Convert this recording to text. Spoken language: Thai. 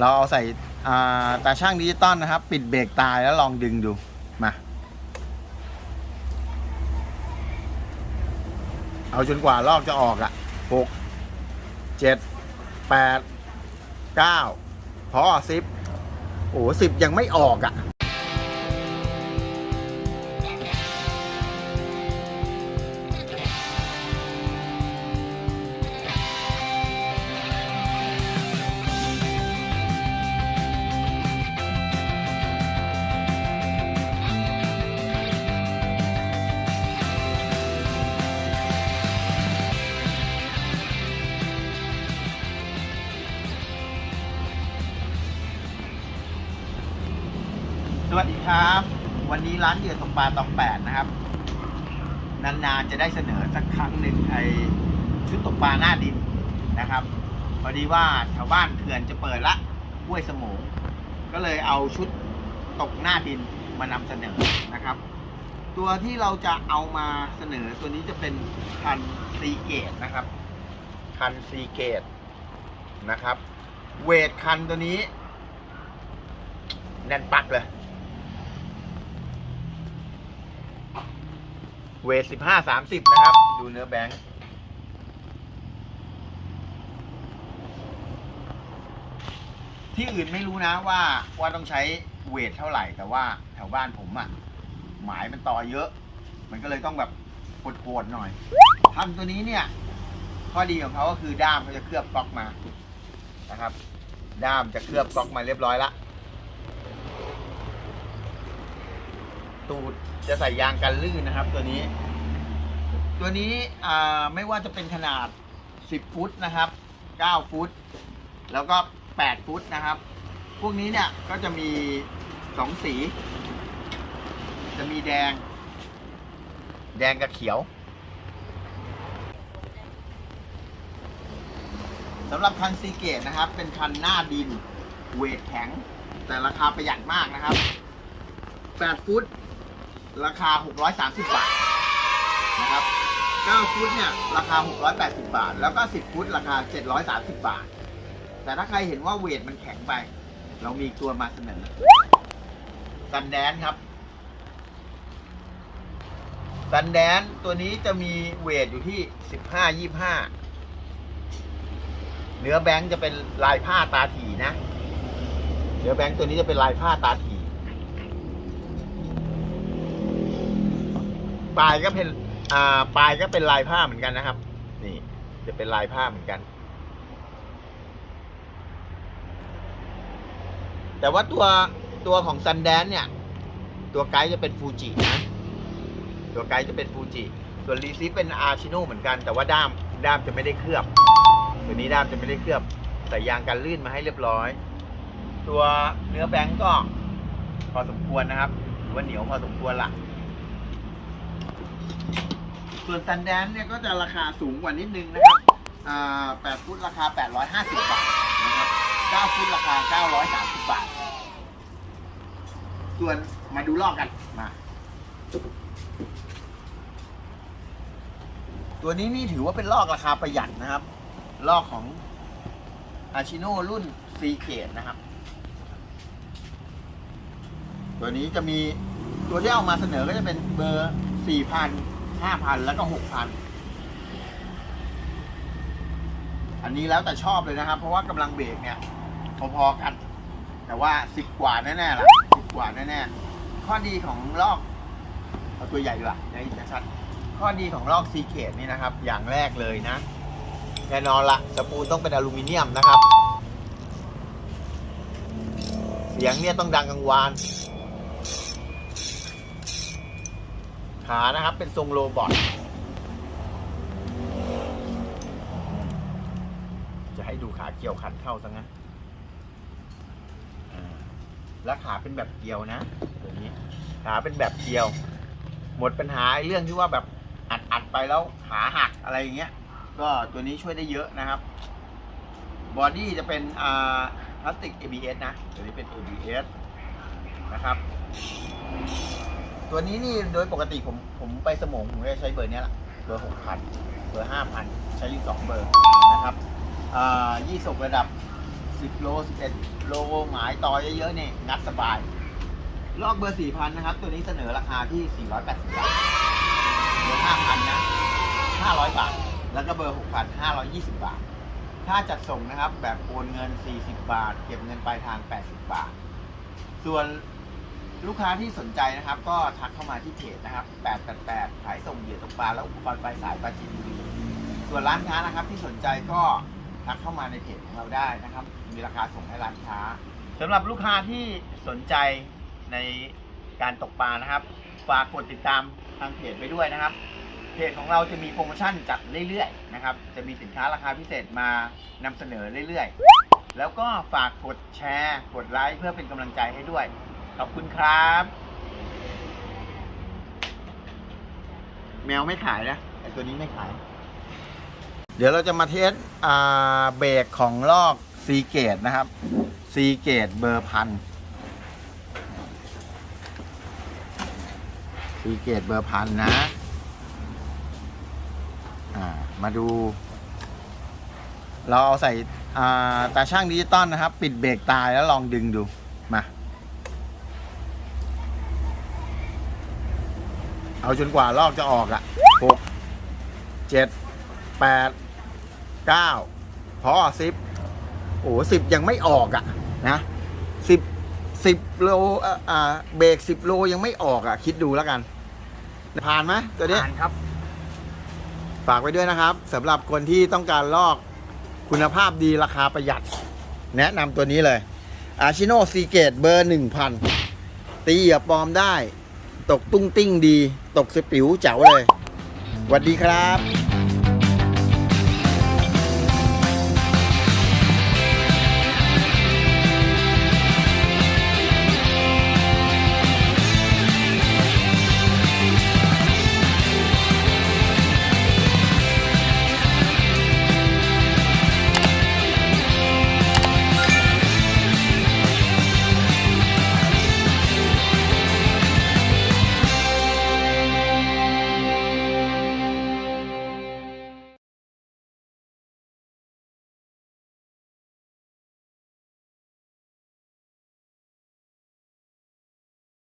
เราเอาใส่ตาช่างดิจิตอลนะครับ ปิดเบรกตายแล้วลองดึงดูมาเอาจนกว่าลอกจะออกอะ่ะหกเจ็ดแปดเก้าพอสิบโอ้สิบยังไม่ออกอะ วัสดีครับ วันนี้ร้านเหยื่อตกปลาตองแปดนะครับ นานๆจะได้เสนอสักครั้งหนึ่งไอชุดตกปลาหน้าดินนะครับพอดีว่าแถวบ้านเขื่อนจะเปิดละห้วยสมงก็เลยเอาชุดตกหน้าดินมานำเสนอนะครับ ตัวที่เราจะเอามาเสนอตัวนี้จะเป็นคันซีเกตนะครับ คันซีเกตนะครับ เวทคันตัวนี้แน่นปักเลย เวทสิบห้าสามสิบนะครับ ดูเนื้อแบงค์ที่อื่นไม่รู้นะว่าว่าต้องใช้เวทเท่าไหร่ แต่ว่าแถวบ้านผมอะ่ะ หมายมันต่อเยอะ มันก็เลยต้องแบบโหดๆหน่อยทำตัวนี้เนี่ย ข้อดีของเขาก็คือด้ามเขาจะเคลือบก๊อกมานะครับ ด้ามจะเคลือบก๊อกมาเรียบร้อยละตูด จะใส่ยางกันลื่นนะครับ ตัวนี้ ตัวนี้ไม่ว่าจะเป็นขนาด 10 ฟุตนะครับ 9 ฟุต แล้วก็ 8 ฟุตนะครับ พวกนี้เนี่ยก็จะมี 2 สี จะมีแดง แดงกับเขียวสำหรับคันซีเกตนะครับ เป็นคันหน้าดิน เวทแข็ง แต่ราคาประหยัดมากนะครับ 8 ฟุต ราคา 630 บาทนะครับ 9 ฟุตเนี่ยราคา 680 บาท แล้วก็ 10 ฟุตราคา 730 บาท แต่ถ้าใครเห็นว่าเวทมันแข็งไป เรามีตัวมาเสนอซันแดนครับซันแดนตัวนี้จะมีเวทอยู่ที่ 15 25 เนื้อแบงค์จะเป็นลายผ้าตาถีนะ เนื้อแบงค์ตัวนี้จะเป็นลายผ้าตาถี ปลายก็เป็น อ่า ปลายก็เป็นลายผ้าเหมือนกันนะครับ นี่ จะเป็นลายผ้าเหมือนกัน แต่ว่าตัวตัวของซันแดนเนี่ย ตัวไกด์จะเป็นฟูจินะตัวไกด์จะเป็นฟูจิส่วนรีซิฟเป็นอาชิโนเหมือนกัน แต่ว่าด้ามด้ามจะไม่ได้เคลือบตัวนี้ด้ามจะไม่ได้เคลือบใส่ยางกันลื่นมาให้เรียบร้อย ตัวเนื้อแบงก์ก็พอสมควรนะครับถือว่าเหนียวพอสมควรละ ส่วนซันแดนเนี่ยก็จะราคาสูงกว่านิดนึงนะครับอ่า8ฟุตราคา 850 บาทนะครับ9ฟุตราคา 930 บาท ส่วนมาดูลอกกันมา ตัวนี้นี่ถือว่าเป็นลอกราคาประหยัดนะครับ ลอกของอาชิโนรุ่น c ีเคนะครับ ตัวนี้จะมีตัวที่เอามาเสนอก็จะเป็นเบอร์ 4,000 5,000แล้วก็6,000อันนี้แล้วแต่ชอบเลยนะครับ เพราะว่ากำลังเบรกเนี่ย พอๆกัน แต่ว่า10กว่าแน่ๆล่ะ10กว่าแน่ๆข้อดีของลอกเอาตัวใหญ่ดีกว่าได้ยินชัดข้อดีของลอกซีเคดนี่นะครับ อย่างแรกเลยนะแน่นอนละสปูลต้องเป็นอลูมิเนียมนะครับ เสียงเนี่ยต้องดังกังวาน ขานะครับ เป็นทรงโรบอทจะให้ดูขาเกี่ยวขันเข้าซะงั้นแล้วขาเป็นแบบเกี่ยวนะตัวนี้ขาเป็นแบบเกี่ยว หมดปัญหาเรื่องที่ว่าแบบอัดอัดไปแล้วขาหักอะไรอย่างเงี้ย ก็ตัวนี้ช่วยได้เยอะนะครับ บอดี้จะเป็นอ่าพลาสติก ABS นะ ตัวนี้เป็น ABS นะครับ ตัวนี้นี่โดยปกติผมผมไปสมงผมจะใช้เบอร์นี้แหละเบอร์หกพันเบอร์ห้าพันใช้อยู่สองเบอร์นะครับอ่ายี่สกระดับ10โล11โลหมายต่อเยอะๆเนี่ยงัดสบาย ลอกเบอร์4,000นนะครับ ตัวนี้เสนอราคาที่480บาทเบอร์5,000นนะ500บาท แล้วก็เบอร์6,520บบาทถ้าจัดส่งนะครับแบบโอนเงิน40บบาท เก็บเงินปลายทาง80บาท ส่วน ลูกค้าที่สนใจนะครับ ก็ทักเข้ามาที่เพจนะครับ 888 ขายส่งเหยื่อตกปลาและอุปกรณ์ปลายสายปลาจีนบุรีส่วนร้านค้านะครับที่สนใจก็ทักเข้ามาในเพจของเราได้นะครับ มีราคาส่งให้ร้านค้าสำหรับลูกค้าที่สนใจในการตกปลานะครับ ฝากกดติดตามทางเพจไปด้วยนะครับ เพจของเราจะมีโปรโมชั่นจัดเรื่อยๆนะครับ จะมีสินค้าราคาพิเศษมานำเสนอเรื่อยๆ แล้วก็ฝากกดแชร์ กดไลค์เพื่อเป็นกำลังใจให้ด้วย ขอบคุณครับ แมวไม่ขายนะไอตัวนี้ไม่ขาย เดี๋ยวเราจะมาเทสเบรกของลอกซีเกตนะครับซีเกตเบอร์พันซีเกตเบอร์พันนะมาดู เราเอาใส่ตาช่างดิจิตอลนะครับ ปิดเบรกตายแล้วลองดึงดู มา เอาจนกว่าลอกจะออกอะ่ะหกเจ็ดแปดเก้าพอสิบโอ้สิบยังไม่ออกอะ่ะนะสิบสิบโลเอ่ออ่าเบรกสิบโลยังไม่ออกอะ่ะ คิดดูแล้วกัน ผ่านไหมตัวเนี้ยอ่านครับ ฝากไว้ด้วยนะครับสำหรับคนที่ต้องการลอกคุณภาพดีราคาประหยัด แนะนำตัวนี้เลยอาชิโนซีเกตเบอร์หนึ่งพันตีเหยื่อปลอมได้ ตกตุ้งติ้งดี ตกสปิวเจ๋วเลยสวัสดีครับ